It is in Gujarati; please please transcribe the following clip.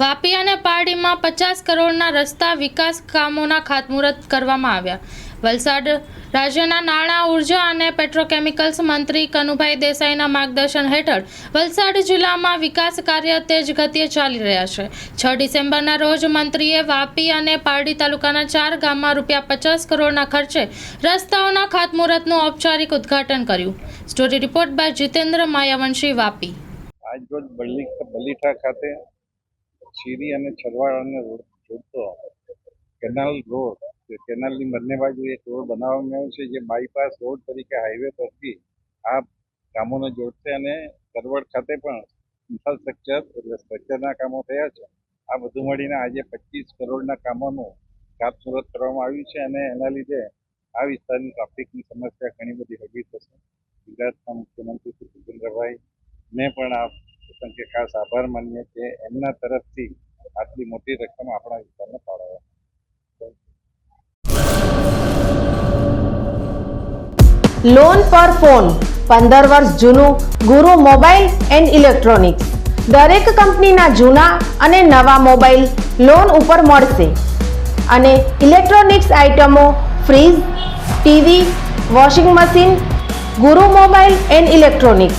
વાપી અને પારડીમાં પચાસ કરોડના રસ્તા વિકાસ કામોના ખાતમુહૂર્ત કરવામાં આવ્યા. વલસાડ રાજ્યના નાણાં, ઊર્જા અને પેટ્રોકેમિકલ્સ મંત્રી કનુભાઈ દેસાઈના માર્ગદર્શન હેઠળ વલસાડ જિલ્લામાં વિકાસ કાર્ય તેજ ગતિએ ચાલી રહ્યા છે. છ ડિસેમ્બરના રોજ મંત્રીએ વાપી અને પારડી તાલુકાના ચાર ગામમાં રૂપિયા પચાસ કરોડના ખર્ચે રસ્તાઓના ખાતમુહૂર્તનું ઔપચારિક ઉદ્ઘાટન કર્યું. Story report by Jitendra Mayavanshi, Vapi. આજરોજ બલીઠા ખાતે શીરી અને છરવાડાને જોડતો કેનાલ રોડ કેનાલની બંને બાજુ એક રોડ બનાવવામાં આવ્યો છે, જે બાયપાસ રોડ તરીકે હાઈવે પરથી આ ગામોને જોડશે અને કરવડ ખાતે પણ ઇન્ફ્રાસ્ટ્રક્ચર, એટલે સ્ટ્રક્ચરના કામો થયા છે. આ બધું મળીને આજે પચીસ કરોડના કામોનું ખાતમુહૂર્ત કરવામાં આવ્યું છે અને એના લીધે આ વિસ્તારની ટ્રાફિકની સમસ્યા ઘણી બધી હળવી થશે. ગુજરાતના મુખ્યમંત્રી શ્રી ભૂપેન્દ્રભાઈ ને પણ આ પ્રસંગે ખાસ આભાર માનીએ કે એમના તરફથી આટલી મોટી રકમ આપણા વિસ્તારને ફાળવ્યા લોન પર ફોન પંદર વર્ષ જૂનું, ગુરુ મોબાઈલ એન્ડ ઇલેક્ટ્રોનિક્સ. દરેક કંપનીના જૂના અને નવા મોબાઈલ લોન ઉપર મળશે. અને ઇલેક્ટ્રોનિક્સ આઇટમો fridge, TV, washing machine, Guru mobile and electronics.